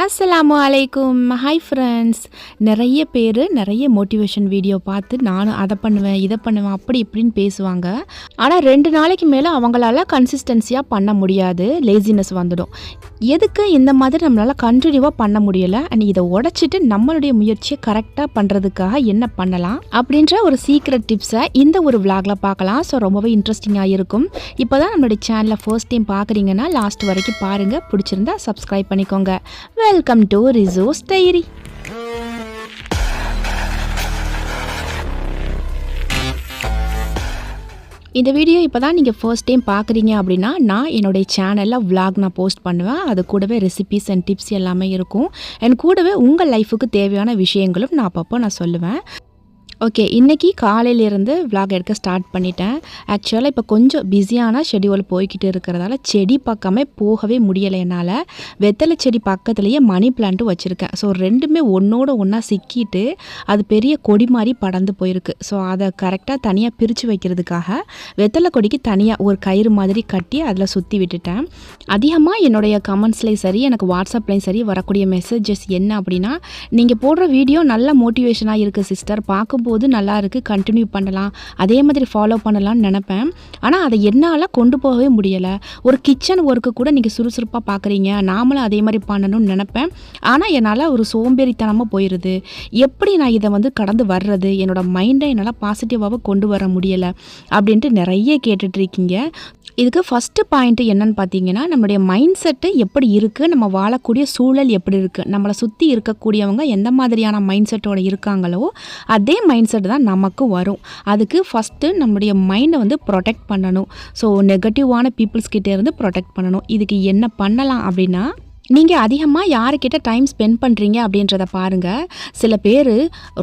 அஸ்ஸலாமு அலைக்கும் hi friends நிறைய பேர் நிறைய மோட்டிவேஷன் வீடியோ பார்த்து நானும் அதை பண்ணுவேன் இதை பண்ணுவேன் அப்படி இப்படின்னு பேசுவாங்க. ஆனால் ரெண்டு நாளைக்கு மேலே அவங்களால கன்சிஸ்டன்சியாக பண்ண முடியாது. லேசினஸ் வந்துடும். எதுக்கு இந்த மாதிரி நம்மளால் கண்டினியூவாக பண்ண முடியலை? அண்ட் இதை உடச்சிட்டு நம்மளுடைய முயற்சியை கரெக்டாக பண்ணுறதுக்காக என்ன பண்ணலாம்? அப்படின்ற ஒரு சீக்ரெட் டிப்ஸை இந்த ஒரு விளாகில் பார்க்கலாம். ஸோ ரொம்பவே இன்ட்ரெஸ்டிங்காக இருக்கும். இப்போ தான் நம்மளுடைய சேனலை ஃபர்ஸ்ட் டைம் பார்க்குறீங்கன்னா லாஸ்ட் வரைக்கும் பாருங்கள் பிடிச்சிருந்தா சப்ஸ்கிரைப் பண்ணிக்கோங்க. வெல்கம் டு ரிசோர்ஸ் டைரி இந்த வீடியோ இப்போ தான் நீங்கள் ஃபர்ஸ்ட் டைம் பார்க்குறீங்க அப்படின்னா நான் என்னுடைய சேனலில் விலாக் நான் போஸ்ட் பண்ணுவேன். அது கூடவே ரெசிபீஸ் அண்ட் டிப்ஸ் எல்லாமே இருக்கும். அண்ட் கூடவே உங்கள் லைஃபுக்கு தேவையான விஷயங்களும் நான் அப்பப்போ நான் சொல்லுவேன். ஓகே இன்றைக்கி காலையிலேருந்து விலாக் எடுக்க ஸ்டார்ட் பண்ணிட்டேன். ஆக்சுவலாக இப்போ கொஞ்சம் பிஸியான ஷெடியூல் போய்கிட்டு இருக்கிறதால செடி பக்கமே போகவே முடியலை என்னால். வெத்தலை செடி பக்கத்துலேயே மணி பிளான்ட்டும் வச்சுருக்கேன். ஸோ ரெண்டுமே ஒன்றோட ஒன்றா சிக்கிட்டு அது பெரிய கொடி மாதிரி படர்ந்து போயிருக்கு. ஸோ அதை கரெக்டாக தனியாக பிரித்து வைக்கிறதுக்காக வெத்தலை கொடிக்கு தனியாக ஒரு கயிறு மாதிரி கட்டி அதில் சுற்றி விட்டுட்டேன். அதிகமாக என்னுடைய கமெண்ட்ஸ்லேயும் சரி எனக்கு வாட்ஸ்அப்லேயும் சரி வரக்கூடிய மெசேஜஸ் என்ன அப்படின்னா நீங்கள் போடுற வீடியோ நல்ல மோட்டிவேஷனாக இருக்குது சிஸ்டர் பார்க்கும் நல்லா இருக்குது கண்டினியூ பண்ணலாம். அதே மாதிரி ஃபாலோ பண்ணலாம்னு நினப்பேன். ஆனால் அதை என்னால் கொண்டு போகவே முடியலை. ஒரு கிச்சன் ஒர்க்கு கூட நீங்கள் சுறுசுறுப்பாக பார்க்குறீங்க நாமளும் அதே மாதிரி பண்ணணும்னு நினப்பேன். ஆனால் என்னால் ஒரு சோம்பேறித்தனமாக போயிடுது எப்படி நான் இதை வந்து கடந்து வர்றது? என்னோட மைண்டை என்னால் பாசிட்டிவாக கொண்டு வர முடியலை. அப்படின்ட்டு நிறைய கேட்டுட்ருக்கீங்க இதுக்கு ஃபஸ்ட்டு பாயிண்ட்டு என்னன்னு பார்த்தீங்கன்னா நம்மளுடைய மைண்ட் செட்டு எப்படி இருக்குது நம்ம வாழக்கூடிய சூழல் எப்படி இருக்குது நம்மளை சுற்றி இருக்கக்கூடியவங்க எந்த மாதிரியான மைண்ட் செட்டோட இருக்காங்களோ அதே மைண்ட் செட் தான் நமக்கு வரும். அதுக்கு ஃபஸ்ட்டு நம்முடைய மைண்டை வந்து ப்ரொடெக்ட் பண்ணணும். ஸோ நெகட்டிவான பீப்புள்ஸ் கிட்டே இருந்து ப்ரொடெக்ட் பண்ணணும். இதுக்கு என்ன பண்ணலாம் அப்படின்னா நீங்கள் அதிகமாக யாருக்கிட்ட டைம் ஸ்பெண்ட் பண்ணுறீங்க அப்படின்றத பாருங்கள் சில பேர்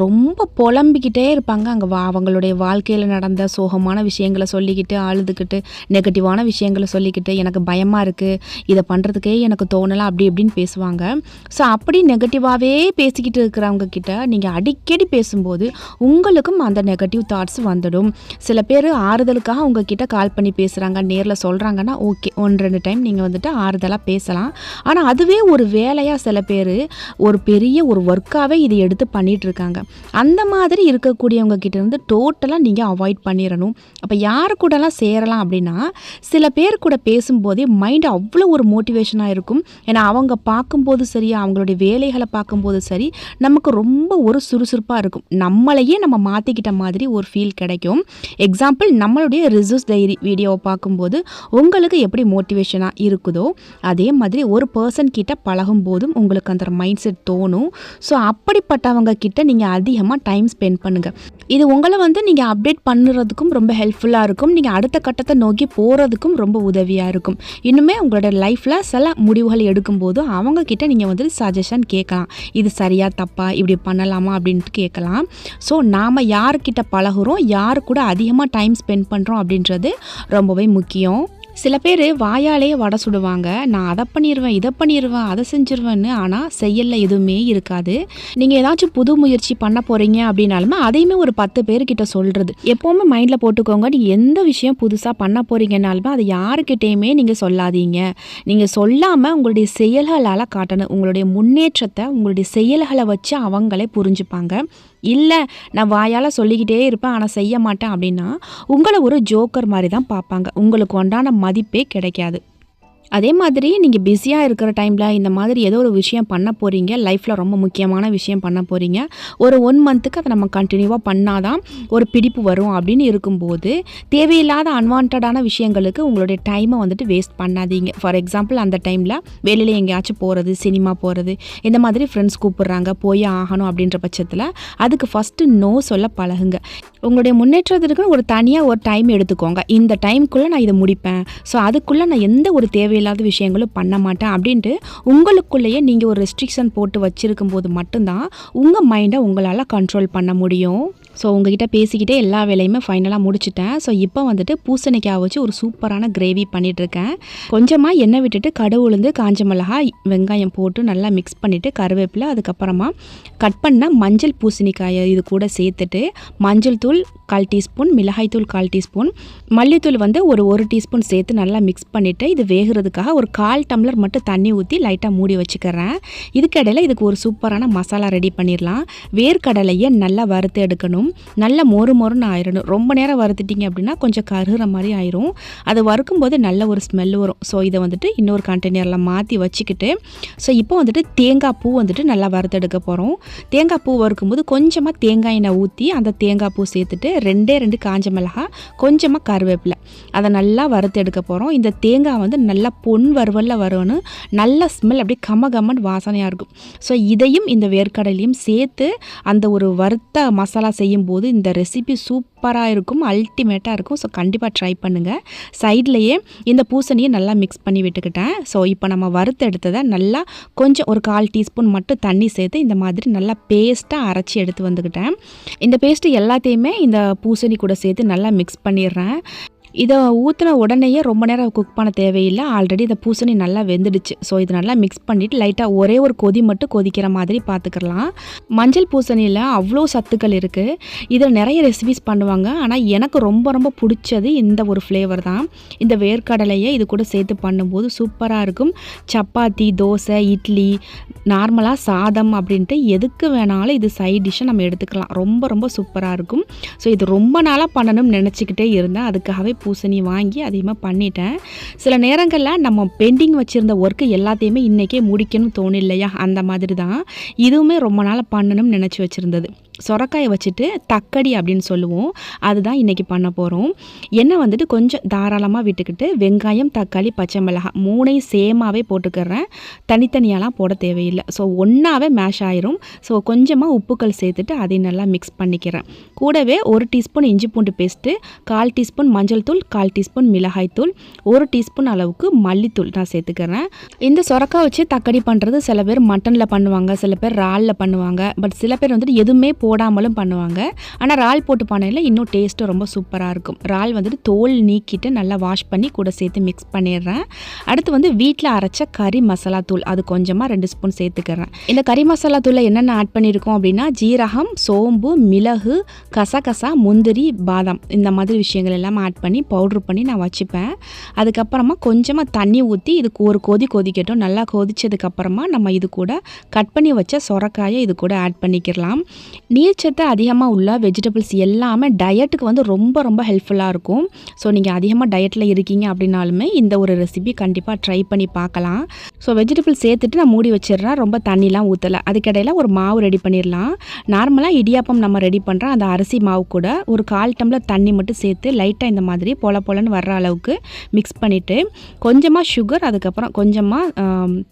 ரொம்ப புலம்பிக்கிட்டே இருப்பாங்க. அங்கே வா அவங்களுடைய வாழ்க்கையில் நடந்த சோகமான விஷயங்களை சொல்லிக்கிட்டு அழுதுகிட்டு நெகட்டிவான விஷயங்களை சொல்லிக்கிட்டு எனக்கு பயமாக இருக்குது இதை பண்ணுறதுக்கே எனக்கு தோணலை அப்படி இப்படின்னு பேசுவாங்க. ஸோ அப்படி நெகட்டிவாகவே பேசிக்கிட்டு இருக்கிறவங்க கிட்ட நீங்கள் அடிக்கடி பேசும்போது உங்களுக்கும் அந்த நெகட்டிவ் தாட்ஸ் வந்துடும். சில பேர் ஆறுதலுக்காக உங்ககிட்ட கால் பண்ணி பேசுகிறாங்க நேரில் சொல்கிறாங்கன்னா ஓகே ஒன்று ரெண்டு டைம் நீங்கள் வந்துட்டு ஆறுதலாக பேசலாம். ஆனால் அதுவே ஒரு வேலையாக சில பேர் ஒரு பெரிய ஒரு ஒர்க்காகவே இதை எடுத்து பண்ணிகிட்ருக்காங்க அந்த மாதிரி இருக்கக்கூடியவங்க கிட்டேருந்து டோட்டலாக நீங்கள் அவாய்ட் பண்ணிடணும் அப்போ யார் கூடலாம் சேரலாம் அப்படின்னா சில பேர் கூட பேசும்போதே மைண்டு அவ்வளோ ஒரு மோட்டிவேஷனாக இருக்கும். ஏன்னா அவங்க பார்க்கும்போது சரி அவங்களுடைய வேலைகளை பார்க்கும்போது சரி நமக்கு ரொம்ப ஒரு சுறுசுறுப்பாக இருக்கும். நம்மளையே நம்ம மாற்றிக்கிட்ட மாதிரி ஒரு ஃபீல் கிடைக்கும். எக்ஸாம்பிள் நம்மளுடைய ரிசர்ஸ் டைரி வீடியோவை பார்க்கும்போது உங்களுக்கு எப்படி மோட்டிவேஷனாக இருக்குதோ அதே மாதிரி ஒரு பர்சன் கிட்ட பழகும் போதும் உங்களுக்கு அந்த மைண்ட் செட் தோணும். ஸோ அப்படிப்பட்டவங்க கிட்ட நீங்கள் அதிகமாக டைம் ஸ்பெண்ட் பண்ணுங்கள் இது உங்களை வந்து நீங்கள் அப்டேட் பண்ணுறதுக்கும் ரொம்ப ஹெல்ப்ஃபுல்லாக இருக்கும். நீங்கள் அடுத்த கட்டத்தை நோக்கி போகிறதுக்கும் ரொம்ப உதவியாக இருக்கும். இன்னுமே உங்களோட லைஃப்பில் சில முடிவுகள் எடுக்கும்போது அவங்க கிட்ட நீங்கள் வந்து சஜஷன் கேட்கலாம். இது சரியா தப்பா இப்படி பண்ணலாமா அப்படின்ட்டு கேட்கலாம். ஸோ நாம் யார்கிட்ட பழகுறோம் யார் கூட அதிகமாக டைம் ஸ்பெண்ட் பண்ணுறோம் அப்படின்றது ரொம்பவே முக்கியம். சில பேர் வாயாலே வடை சுடுவாங்க. நான் அதை பண்ணிடுவேன் இதை பண்ணிடுவேன் அதை செஞ்சிருவேன்னு ஆனால் செய்யலில் எதுவுமே இருக்காது. நீங்கள் ஏதாச்சும் புது முயற்சி பண்ண போகிறீங்க அப்படின்னாலுமே அதையுமே ஒரு பத்து பேர்கிட்ட சொல்கிறது எப்போவுமே மைண்டில் போட்டுக்கோங்க. நீங்கள் எந்த விஷயம் புதுசாக பண்ண போகிறீங்கனாலுமே அதை யாருக்கிட்டேயுமே நீங்கள் சொல்லாதீங்க. நீங்கள் சொல்லாமல் உங்களுடைய செயல்களால் காட்டணும். உங்களுடைய முன்னேற்றத்தை உங்களுடைய செயல்களை வச்சு அவங்களே புரிஞ்சுப்பாங்க. இல்லை நான் வாயால் சொல்லிக்கிட்டே இருப்பேன் ஆனால் செய்ய மாட்டேன் அப்படின்னா உங்களை ஒரு ஜோக்கர் மாதிரி தான் பார்ப்பாங்க. உங்களுக்கு உண்டான மதிப்பே கிடைக்காது. அதே மாதிரி நீங்கள் பிஸியாக இருக்கிற டைமில் இந்த மாதிரி ஏதோ ஒரு விஷயம் பண்ண போகிறீங்க லைஃப்பில் ரொம்ப முக்கியமான விஷயம் பண்ண போகிறீங்க ஒரு ஒன் மந்த்துக்கு அதை நம்ம கண்டினியூவாக பண்ணாதான் ஒரு பிடிப்பு வரும் அப்படின்னு இருக்கும்போது தேவையில்லாத அன்வான்டான விஷயங்களுக்கு உங்களுடைய டைமை வந்துட்டு வேஸ்ட் பண்ணாதீங்க. ஃபார் எக்ஸாம்பிள் அந்த டைமில் வெளியில் எங்கேயாச்சும் போகிறது சினிமா போகிறது இந்த மாதிரி ஃப்ரெண்ட்ஸ் கூப்பிட்றாங்க போய் ஆகணும் அப்படின்ற பட்சத்தில் அதுக்கு ஃபஸ்ட்டு நோ சொல்ல பழகுங்க. உங்களுடைய முன்னேற்றத்திற்கு ஒரு தனியாக ஒரு டைம் எடுத்துக்கோங்க. இந்த டைமுக்குள்ளே நான் இதை முடிப்பேன். ஸோ அதுக்குள்ளே நான் எந்த ஒரு தேவையில்லாத விஷயங்களும் பண்ண மாட்டேன் அப்படின்ட்டு உங்களுக்குள்ளேயே நீங்கள் ஒரு ரெஸ்ட்ரிக்ஷன் போட்டு வச்சுருக்கும் போது மட்டும்தான் உங்கள் மைண்டை உங்களால் கண்ட்ரோல் பண்ண முடியும். ஸோ உங்ககிட்ட பேசிக்கிட்டே எல்லா வேலையுமே ஃபைனலாக முடிச்சுட்டேன். ஸோ இப்போ வந்துட்டு பூசணிக்காய் வச்சு ஒரு சூப்பரான கிரேவி பண்ணிகிட்ருக்கேன் கொஞ்சமாக எண்ணெய் விட்டுட்டு கடுகு உளுந்து காஞ்ச மிளகாய் வெங்காயம் போட்டு நல்லா மிக்ஸ் பண்ணிவிட்டு கருவேப்பிலை அதுக்கப்புறமா கட் பண்ண மஞ்சள் பூசணிக்காயை இது கூட சேர்த்துட்டு மஞ்சள் தூள் கால் டீஸ்பூன் மிளகாய் தூள் கால் டீஸ்பூன் மல்லித்தூள் வந்து ஒரு ஒரு டீஸ்பூன் சேர்த்து நல்லா மிக்ஸ் பண்ணிவிட்டு இது வேகிறது வேகிறதுக்காக ஒரு கால் டம்ளர் மட்டும் தண்ணி ஊற்றி லைட்டாக மூடி வச்சுக்கிறேன். இதுக்கடையில் இதுக்கு ஒரு சூப்பரான மசாலா ரெடி பண்ணிடலாம். வேர்க்கடலையை நல்லா வறுத்து எடுக்கணும். நல்லா மொறு மொறுன்னு ஆயிடணும் ரொம்ப நேரம் வறுத்துட்டிங்க அப்படின்னா கொஞ்சம் கருகிற மாதிரி ஆயிரும். அது வறுக்கும் போது நல்ல ஒரு ஸ்மெல் வரும். ஸோ இதை வந்துட்டு இன்னொரு கண்டெய்னரில் மாற்றி வச்சுக்கிட்டு ஸோ இப்போ வந்துட்டு தேங்காய் பூ வந்துட்டு நல்லா வறுத்தெடுக்க போகிறோம் தேங்காய் பூ வறுக்கும்போது கொஞ்சமாக தேங்காய் எண்ணெய் ஊற்றி அந்த தேங்காய் பூ சேர்த்துட்டு ரெண்டே ரெண்டு காஞ்ச மிளகாய் கொஞ்சமாக கருவேப்பிலை. அதை நல்லா வறுத்தெடுக்க போகிறோம் இந்த தேங்காய் வந்து நல்லா பொன் வறுவலில் வரும்னு நல்ல ஸ்மெல் அப்படியே கம கம்மன் வாசனையாக இருக்கும். ஸோ இதையும் இந்த வேர்க்கடலையும் சேர்த்து அந்த ஒரு வறுத்த மசாலா செய்யும்போது இந்த ரெசிபி சூப்பராக இருக்கும் அல்டிமேட்டாக இருக்கும். ஸோ கண்டிப்பாக ட்ரை பண்ணுங்கள் சைட்லேயே இந்த பூசணியை நல்லா மிக்ஸ் பண்ணி விட்டுக்கிட்டேன். ஸோ இப்போ நம்ம வறுத்து எடுத்ததை நல்லா கொஞ்சம் ஒரு கால் டீஸ்பூன் மட்டும் தண்ணி சேர்த்து இந்த மாதிரி நல்லா பேஸ்ட்டாக அரைச்சி எடுத்து வந்துக்கிட்டேன். இந்த பேஸ்ட்டு எல்லாத்தையுமே இந்த பூசணி கூட சேர்த்து நல்லா மிக்ஸ் பண்ணிடுறேன். இதை ஊற்றின உடனேயே ரொம்ப நேரம் குக் பண்ண தேவையில்லை. ஆல்ரெடி இந்த பூசணி நல்லா வெந்துடுச்சு. ஸோ இது நல்லா மிக்ஸ் பண்ணிவிட்டு லைட்டாக ஒரே ஒரு கொதி மட்டும் கொதிக்கிற மாதிரி பார்த்துக்கலாம். மஞ்சள் பூசணியில் அவ்வளோ சத்துக்கள் இருக்குது இதில் நிறைய ரெசிபிஸ் பண்ணுவாங்க. ஆனால் எனக்கு ரொம்ப ரொம்ப பிடிச்சது இந்த ஒரு ஃப்ளேவர் தான். இந்த வேர்க்கடலையை இது கூட சேர்த்து பண்ணும்போது சூப்பராக இருக்கும். சப்பாத்தி தோசை இட்லி நார்மலாக சாதம் அப்படின்ட்டு எதுக்கு வேணாலும் இது சைட் டிஷ்ஷை நம்ம எடுத்துக்கலாம். ரொம்ப ரொம்ப சூப்பராக இருக்கும். ஸோ இது ரொம்ப நாளாக பண்ணணும்னு நினச்சிக்கிட்டே இருந்தேன். அதுக்காகவே பூசணி வாங்கி அதிகமாக பண்ணிட்டேன். சில நேரங்களில் நம்ம பெண்டிங் வச்சுருந்த ஒர்க்கு எல்லாத்தையுமே இன்றைக்கே முடிக்கணும்னு தோணும் இல்லையா? அந்த மாதிரி தான் இதுவுமே ரொம்ப நாளாக பண்ணணும்னு நினச்சி வச்சுருந்தது. சொரக்காயை வச்சுட்டு தக்கடி அப்படின்னு சொல்லுவோம். அதுதான் இன்றைக்கி பண்ண போகிறோம் எண்ணெய் வந்துட்டு கொஞ்சம் தாராளமாக விட்டுக்கிட்டு வெங்காயம் தக்காளி பச்சை மிளகாய் மூணையும் சேமாகவே போட்டுக்கிறேன். தனித்தனியாலாம் போட தேவையில்லை. ஸோ ஒன்றாவே மேஷ் ஆயிரும். ஸோ கொஞ்சமாக உப்புக்கள் சேர்த்துட்டு அதையும் நல்லா மிக்ஸ் பண்ணிக்கிறேன். கூடவே ஒரு டீஸ்பூன் இஞ்சி பூண்டு பேஸ்ட்டு கால் டீஸ்பூன் மஞ்சள் தூள் கால் டீஸ்பூன் மிளகாய் தூள் ஒரு டீஸ்பூன் அளவுக்கு மல்லித்தூள் நான் சேர்த்துக்கிறேன். இந்த சொரக்காய் வச்சு தக்கடி பண்ணுறது சில பேர் மட்டனில் பண்ணுவாங்க சில பேர் இறாலில் பண்ணுவாங்க. பட் சில பேர் வந்துட்டு எதுவுமே போடாமலும் பண்ணுவாங்க. ஆனால் இறால் போட்டு பண்ணையில் இன்னும் டேஸ்ட்டும் ரொம்ப சூப்பராக இருக்கும். இறால் வந்துட்டு தோல் நீக்கிட்டு நல்லா வாஷ் பண்ணி கூட சேர்த்து மிக்ஸ் பண்ணிடுறேன். அடுத்து வந்து வீட்டில் அரைச்ச கறி மசாலா தூள் அது கொஞ்சமாக ரெண்டு ஸ்பூன் சேர்த்துக்கிறேன். இந்த கறி மசாலா தூளில் என்னென்ன ஆட் பண்ணியிருக்கோம் அப்படின்னா ஜீரகம் சோம்பு மிளகு கசகசா முந்திரி பாதாம். இந்த மாதிரி விஷயங்கள் எல்லாம் ஆட் பண்ணி பவுட்ரு பண்ணி நான் வச்சுப்பேன். அதுக்கப்புறமா கொஞ்சமாக தண்ணி ஊற்றி இதுக்கு ஒரு கொதி கொதிக்கட்டும். நல்லா கொதிச்சதுக்கப்புறமா நம்ம இது கூட கட் பண்ணி வச்ச சொரக்காயை இது கூட ஆட் பண்ணிக்கிறலாம். நீர்ச்சத்து அதிகமாக உள்ள வெஜிடபிள்ஸ் எல்லாமே டயட்டுக்கு வந்து ரொம்ப ரொம்ப ஹெல்ப்ஃபுல்லாக இருக்கும். ஸோ நீங்கள் அதிகமாக டயட்டில் இருக்கீங்க அப்படின்னாலுமே இந்த ஒரு ரெசிபி கண்டிப்பாக ட்ரை பண்ணி பார்க்கலாம். ஸோ வெஜிடபிள் சேர்த்துட்டு நான் மூடி வச்சிடுறேன். ரொம்ப தண்ணிலாம் ஊற்றலை அதுக்கிடையில் ஒரு மாவு ரெடி பண்ணிடலாம். நார்மலாக இடியாப்பம் நம்ம ரெடி பண்ணுறோம் அந்த அரிசி மாவு கூட ஒரு கால் டம்ளர் தண்ணி மட்டும் சேர்த்து லைட்டாக இந்த மாதிரி பொல பொலன்னு வர்ற அளவுக்கு மிக்ஸ் பண்ணிவிட்டு கொஞ்சமாக சுகர் அதுக்கப்புறம் கொஞ்சமாக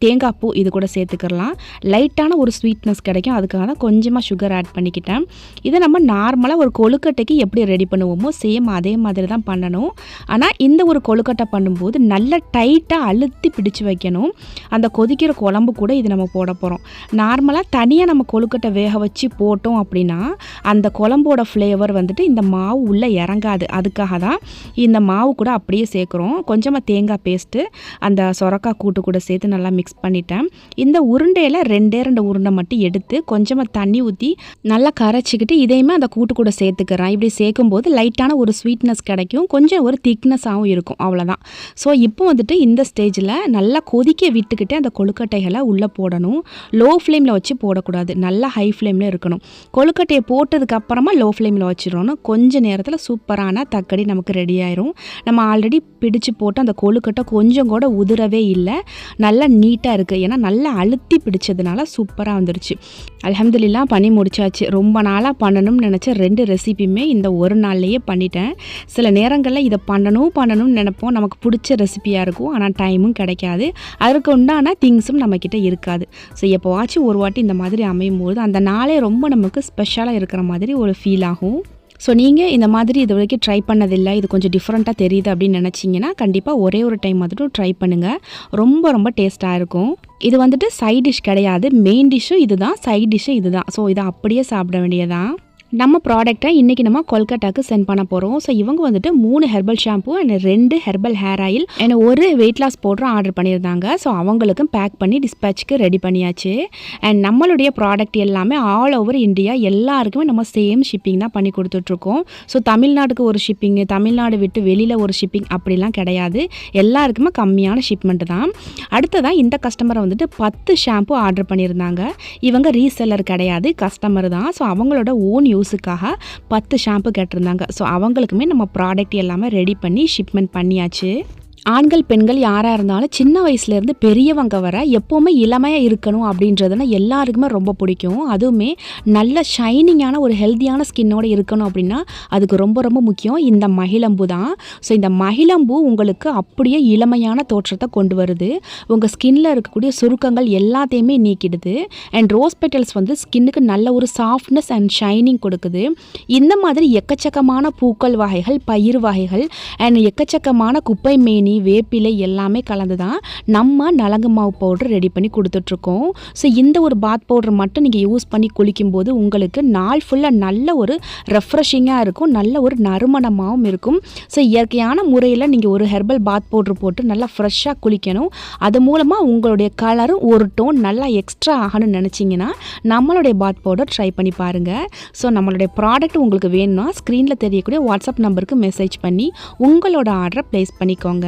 தேங்காய் பூ இது கூட சேர்த்துக்கிறலாம். லைட்டான ஒரு ஸ்வீட்னஸ் கிடைக்கும். அதுக்காக தான் கொஞ்சமாக சுகர் ஆட் பண்ணி பண்ணிக்கிட்டேன். இதை நம்ம நார்மலாக ஒரு கொழுக்கட்டைக்கு எப்படி ரெடி பண்ணுவோமோ சேம் அதே மாதிரி தான் பண்ணணும். ஆனால் இந்த ஒரு கொழுக்கட்டை பண்ணும்போது நல்லா டைட்டாக அழுத்தி பிடிச்சு வைக்கணும். அந்த கொதிக்கிற குழம்பு கூட இது நம்ம போட போகிறோம் நார்மலாக தனியாக நம்ம கொழுக்கட்டை வேக வச்சு போட்டோம் அப்படின்னா அந்த குழம்போட ஃப்ளேவர் வந்துட்டு இந்த மாவு உள்ளே இறங்காது. அதுக்காக தான் இந்த மாவு கூட அப்படியே சேர்க்குறோம். கொஞ்சமாக தேங்காய் பேஸ்ட்டு அந்த சொரக்காய் கூட்டு கூட சேர்த்து நல்லா மிக்ஸ் பண்ணிட்டேன். இந்த உருண்டையில் ரெண்டே ரெண்டு உருண்டை மட்டும் எடுத்து கொஞ்சமாக தண்ணி ஊற்றி நல்லா நல்லா கரைச்சிக்கிட்டு இதையுமே அந்த கூட்டு கூட சேர்த்துக்கிறேன். இப்படி சேர்க்கும்போது லைட்டான ஒரு ஸ்வீட்னஸ் கிடைக்கும். கொஞ்சம் ஒரு திக்னஸாகவும் இருக்கும். அவ்வளோதான் ஸோ இப்போ வந்துட்டு இந்த ஸ்டேஜில் நல்லா கொதிக்க விட்டுக்கிட்டு அந்த கொழுக்கட்டைகளை உள்ளே போடணும். லோ ஃப்ளேமில் வச்சு போடக்கூடாது. நல்லா ஹை ஃப்ளேமில் இருக்கணும். கொழுக்கட்டையை போட்டதுக்கப்புறமா லோ ஃப்ளேமில் வச்சிடணும். கொஞ்சம் நேரத்தில் சூப்பரான தக்கடி நமக்கு ரெடி ஆயிரும். நம்ம ஆல்ரெடி பிடிச்சு போட்டு அந்த கொழுக்கட்டை கொஞ்சம் கூட உதிரவே இல்லை. நல்லா நீட்டாக இருக்குது ஏன்னா நல்லா அழுத்தி பிடிச்சதுனால சூப்பராக வந்துருச்சு. அலமதுல்லாம் பண்ணி முடிச்சாச்சு. ரொம்ப நாளாக பண்ணணும்னு நினச்ச ரெண்டு ரெசிபியுமே இந்த ஒரு நாள்லேயே பண்ணிட்டேன். சில நேரங்களில் இதை பண்ணணும் பண்ணணும்னு நினைப்போம். நமக்கு பிடிச்ச ரெசிபியாக இருக்கும். ஆனால் டைமும் கிடைக்காது. அதற்கு உண்டான திங்ஸும் நம்மக்கிட்ட இருக்காது. ஸோ எப்போவாச்சும் ஒரு வாட்டி இந்த மாதிரி அமையும் போது அந்த நாளே ரொம்ப நமக்கு ஸ்பெஷலாக இருக்கிற மாதிரி ஒரு ஃபீல் ஆகும். ஸோ நீங்கள் இந்த மாதிரி இது வரைக்கும் ட்ரை பண்ணதில்லை. இது கொஞ்சம் டிஃப்ரெண்ட்டாக தெரியுது அப்படின்னு நினச்சிங்கன்னா கண்டிப்பாக ஒரே ஒரு டைம் மட்டும் ட்ரை பண்ணுங்கள் ரொம்ப ரொம்ப டேஸ்ட்டாக இருக்கும். இது வந்துட்டு சைட் டிஷ் கிடையாது. மெயின் டிஷ்ஷும் இதுதான். சைட் டிஷ்ஷும் இதுதான். ஸோ இதை அப்படியே சாப்பிட வேண்டியதான் நம்ம ப்ராடக்ட்டை இன்றைக்கி நம்ம கொல்கட்டாக்கு சென்ட் பண்ண போகிறோம் ஸோ இவங்க வந்துட்டு மூணு ஹெர்பல் ஷாம்பு அண்ட் ரெண்டு ஹெர்பல் ஹேர் ஆயில் அண்ட் ஒரு வெயிட் லாஸ் பவுடரும் ஆர்டர் பண்ணியிருந்தாங்க. ஸோ அவங்களுக்கும் பேக் பண்ணி டிஸ்பேச்சுக்கு ரெடி பண்ணியாச்சு. அண்ட் நம்மளுடைய ப்ராடக்ட் எல்லாமே ஆல் ஓவர் இந்தியா எல்லாருக்குமே நம்ம சேம் ஷிப்பிங் தான் பண்ணி கொடுத்துட்ருக்கோம். ஸோ தமிழ்நாட்டுக்கு ஒரு ஷிப்பிங்கு தமிழ்நாடு விட்டு வெளியில் ஒரு ஷிப்பிங் அப்படிலாம் கிடையாது. எல்லாருக்குமே கம்மியான ஷிப்மெண்ட் தான். அடுத்ததான் இந்த கஸ்டமரை வந்துட்டு பத்து ஷாம்பு ஆர்டர் பண்ணியிருந்தாங்க. இவங்க ரீசெல்லர் கிடையாது கஸ்டமர் தான். ஸோ அவங்களோட ஓன் யூஸுக்காக பத்து ஷாம்பு கேட்டிருந்தாங்க. ஸோ அவங்களுக்குமே நம்ம ப்ராடக்ட் எல்லாமே ரெடி பண்ணி ஷிப்மெண்ட் பண்ணியாச்சு. ஆண்கள் பெண்கள் யாராக இருந்தாலும் சின்ன வயசுலேருந்து பெரியவங்க வர எப்போவுமே இளமையாக இருக்கணும் அப்படின்றதுனா எல்லாருக்குமே ரொம்ப பிடிக்கும். அதுவுமே நல்ல ஷைனிங்கான ஒரு ஹெல்த்தியான ஸ்கின்னோட இருக்கணும் அப்படின்னா அதுக்கு ரொம்ப ரொம்ப முக்கியம். இந்த மகிழம்பு தான். ஸோ இந்த மகிழம்பு உங்களுக்கு அப்படியே இளமையான தோற்றத்தை கொண்டு வருது. உங்கள் ஸ்கின்னில் இருக்கக்கூடிய சுருக்கங்கள் எல்லாத்தையுமே நீக்கிடுது. அண்ட் ரோஸ் பெட்டல்ஸ் வந்து ஸ்கின்னுக்கு நல்ல ஒரு சாஃப்ட்னஸ் அண்ட் ஷைனிங் கொடுக்குது. இந்த மாதிரி எக்கச்சக்கமான பூக்கள் வகைகள் பயிர் வகைகள் அண்ட் எக்கச்சக்கமான குப்பை மேனி வேப்பிலை எல்லாமே கலந்து தான் நம்ம நலங்கு மாவு பவுடர் ரெடி பண்ணி கொடுத்துட்ருக்கோம். ஸோ இந்த ஒரு பாத் பவுடர் மட்டும் நீங்கள் யூஸ் பண்ணி குளிக்கும்போது உங்களுக்கு நாள் ஃபுல்லாக நல்ல ஒரு ரெஃப்ரெஷிங்காக இருக்கும் நல்ல ஒரு நறுமணமாகவும் இருக்கும். ஸோ இயற்கையான முறையில் நீங்கள் ஒரு ஹெர்பல் பாத் பவுடர் போட்டு நல்லா ஃப்ரெஷ்ஷாக குளிக்கணும். அது மூலமாக உங்களுடைய கலரும் ஒரு டோன் நல்லா எக்ஸ்ட்ரா ஆகணும்னு நினச்சிங்கன்னா நம்மளுடைய பாத் பவுடர் ட்ரை பண்ணி பாருங்கள் ஸோ நம்மளுடைய ப்ராடக்ட் உங்களுக்கு வேணும்னா ஸ்க்ரீனில் தெரியக்கூடிய வாட்ஸ்அப் நம்பருக்கு மெசேஜ் பண்ணி உங்களோட ஆர்டரை ப்ளேஸ் பண்ணிக்கோங்க.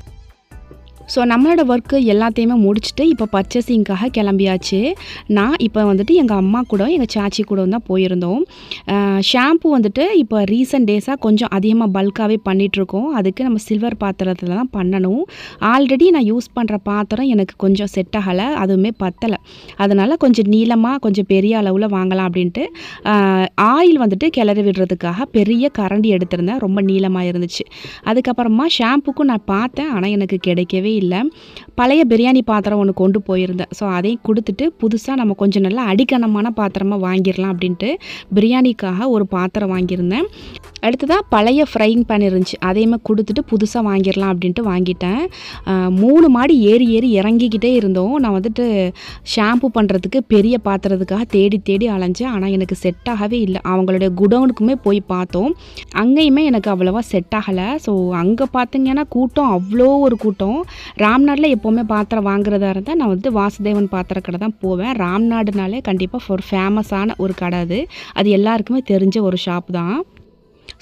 ஸோ நம்மளோட ஒர்க்கு எல்லாத்தையுமே முடிச்சுட்டு இப்போ பர்ச்சேசிங்காக கிளம்பியாச்சு. நான் இப்போ வந்துட்டு எங்கள் அம்மா கூட எங்கள் சாச்சி கூட தான் போயிருந்தோம். ஷாம்பு வந்துட்டு இப்போ ரீசெண்ட் டேஸாக கொஞ்சம் அதிகமாக பல்காகவே பண்ணிகிட்ருக்கோம் அதுக்கு நம்ம சில்வர் பாத்திரத்தில் தான் பண்ணணும். ஆல்ரெடி நான் யூஸ் பண்ணுற பாத்திரம் எனக்கு கொஞ்சம் செட் ஆகலை. அதுவுமே பத்தலை. அதனால் கொஞ்சம் நீளமாக கொஞ்சம் பெரிய அளவில் வாங்கலாம் அப்படின்ட்டு ஆயில் வந்துட்டு கிளறி விடுறதுக்காக பெரிய கரண்டி எடுத்திருந்தேன். ரொம்ப நீளமாக இருந்துச்சு. அதுக்கப்புறமா ஷாம்புக்கும் நான் பார்த்தேன். ஆனால் எனக்கு கிடைக்கவே இல்லை. பழைய பிரியாணி பாத்திரம் ஒன்று கொண்டு போயிருந்தேன். ஸோ அதையும் கொடுத்துட்டு புதுசாக நம்ம கொஞ்சம் நல்லா அடிக்கணமான பாத்திரமாக வாங்கிடலாம் அப்படின்ட்டு பிரியாணிக்காக ஒரு பாத்திரம் வாங்கியிருந்தேன். அடுத்ததாக பழைய ஃப்ரைங் பேன் இருந்துச்சு. அதையுமே கொடுத்துட்டு புதுசாக வாங்கிடலாம் அப்படின்ட்டு வாங்கிட்டேன். மூணு மாடி ஏறி ஏறி இறங்கிக்கிட்டே இருந்தோம். நான் வந்துட்டு ஷாம்பு பண்ணுறதுக்கு பெரிய பாத்திரத்துக்காக தேடி தேடி அலைஞ்சேன். ஆனால் எனக்கு செட் ஆகவே இல்லை. அவங்களுடைய குடவுனுக்குமே போய் பார்த்தோம். அங்கேயுமே எனக்கு அவ்வளோவா செட் ஆகலை. ஸோ அங்கே பார்த்தீங்கன்னா கூட்டம் அவ்வளோ ஒரு கூட்டம். ராம்நாடில் எப்போவுமே பாத்திரம் வாங்குறதா இருந்தால் நான் வந்து வாசுதேவன் பாத்திர கடை தான் போவேன். ராம்நாடுனாலே கண்டிப்பாக ஒரு ஃபேமஸான ஒரு கடை அது. அது எல்லாருக்குமே தெரிஞ்ச ஒரு ஷாப் தான்.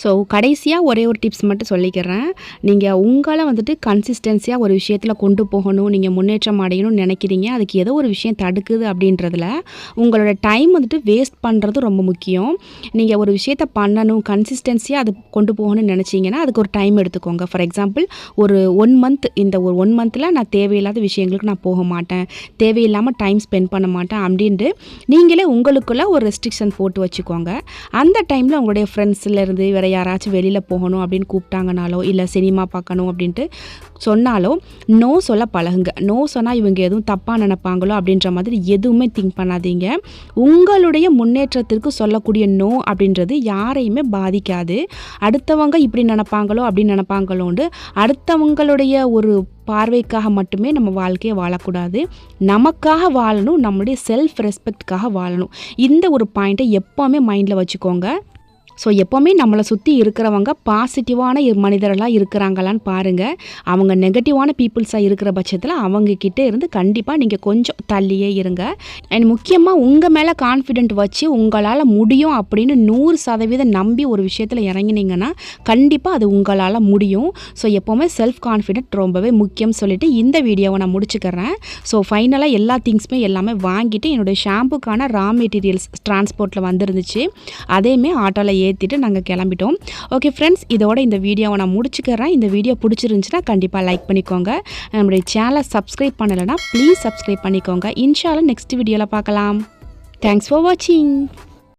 ஸோ கடைசியாக ஒரே ஒரு டிப்ஸ் மட்டும் சொல்லிக்கிறேன். நீங்கள் உங்களை வந்துட்டு கன்சிஸ்டன்சியாக ஒரு விஷயத்தில் கொண்டு போகணும் நீங்கள் முன்னேற்றம் அடையணும்னு நினைக்கிறீங்க. அதுக்கு ஏதோ ஒரு விஷயம் தடுக்குது அப்படின்றதுல உங்களோட டைம் வந்துட்டு வேஸ்ட் பண்ணுறது ரொம்ப முக்கியம். நீங்கள் ஒரு விஷயத்த பண்ணணும் கன்சிஸ்டன்சியாக அது கொண்டு போகணும்னு நினச்சிங்கன்னா அதுக்கு ஒரு டைம் எடுத்துக்கோங்க. ஃபார் எக்ஸாம்பிள் ஒரு ஒன் மந்த் இந்த ஒரு ஒன் மந்தில் நான் தேவையில்லாத விஷயங்களுக்கு நான் போக மாட்டேன். தேவையில்லாமல் டைம் ஸ்பெண்ட் பண்ண மாட்டேன் அப்படின்ட்டு நீங்களே உங்களுக்குள்ளே ஒரு ரெஸ்ட்ரிக்ஷன் போட்டு வச்சுக்கோங்க. அந்த டைமில் உங்களுடைய ஃப்ரெண்ட்ஸ்லேருந்து வேறு யாராச்சும் வெளியில் போகணும் அப்படின்னு கூப்பிட்டாங்கனாலோ இல்லை சினிமா பார்க்கணும் அப்படின்ட்டு சொன்னாலோ நோ சொல்ல பழகுங்க. நோ சொன்னால் இவங்க எதுவும் தப்பாக நினைப்பாங்களோ அப்படின்ற மாதிரி எதுவுமே திங்க் பண்ணாதீங்க. உங்களுடைய முன்னேற்றத்திற்கு சொல்லக்கூடிய நோ அப்படின்றது யாரையுமே பாதிக்காது. அடுத்தவங்க இப்படி நினப்பாங்களோ அப்படின்னு நினப்பாங்களோண்டு அடுத்தவங்களுடைய ஒரு பார்வைக்காக மட்டுமே நம்ம வாழ்க்கையை வாழக்கூடாது. நமக்காக வாழணும் நம்முடைய செல்ஃப் ரெஸ்பெக்ட்காக வாழணும். இந்த ஒரு பாயிண்ட்டை எப்போவுமே மைண்டில் வச்சுக்கோங்க. ஸோ எப்போவுமே நம்மளை சுற்றி இருக்கிறவங்க பாசிட்டிவான மனிதர்களாக இருக்கிறாங்களான்னு பாருங்கள் அவங்க நெகட்டிவான பீப்புள்ஸாக இருக்கிற பட்சத்தில் அவங்கக்கிட்ட இருந்து கண்டிப்பாக நீங்கள் கொஞ்சம் தள்ளியே இருங்க. அண்ட் முக்கியமாக உங்கள் மேலே கான்ஃபிடென்ட் வச்சு உங்களால் முடியும் அப்படின்னு நூறு சதவீதம் நம்பி ஒரு விஷயத்தில் இறங்கினீங்கன்னா கண்டிப்பாக அது உங்களால் முடியும். ஸோ எப்போவுமே செல்ஃப் கான்ஃபிடென்ட் ரொம்பவே முக்கியம் சொல்லிவிட்டு இந்த வீடியோவை நான் முடிச்சுக்கிறேன். ஸோ ஃபைனலாக எல்லா திங்ஸுமே எல்லாமே வாங்கிட்டு என்னுடைய ஷாம்புக்கான ரா மெட்டீரியல்ஸ் டிரான்ஸ்போர்ட்டில் வந்துருந்துச்சு. அதேமே ஆட்டோவில் ஏற்றிட்டு நாங்கள் கிளம்பிட்டோம். ஓகே ஃப்ரெண்ட்ஸ் இதோட இந்த வீடியோவை நான் முடிச்சுக்கிறேன். இந்த வீடியோ பிடிச்சிருந்துச்சுன்னா கண்டிப்பாக லைக் பண்ணிக்கோங்க. நம்மளுடைய சேனலை சப்ஸ்கிரைப் பண்ணலைன்னா ப்ளீஸ் சப்ஸ்கிரைப் பண்ணிக்கோங்க. இன்ஷாலும் நெக்ஸ்ட் வீடியோவில் பார்க்கலாம். தேங்க்ஸ் ஃபார் வாட்சிங்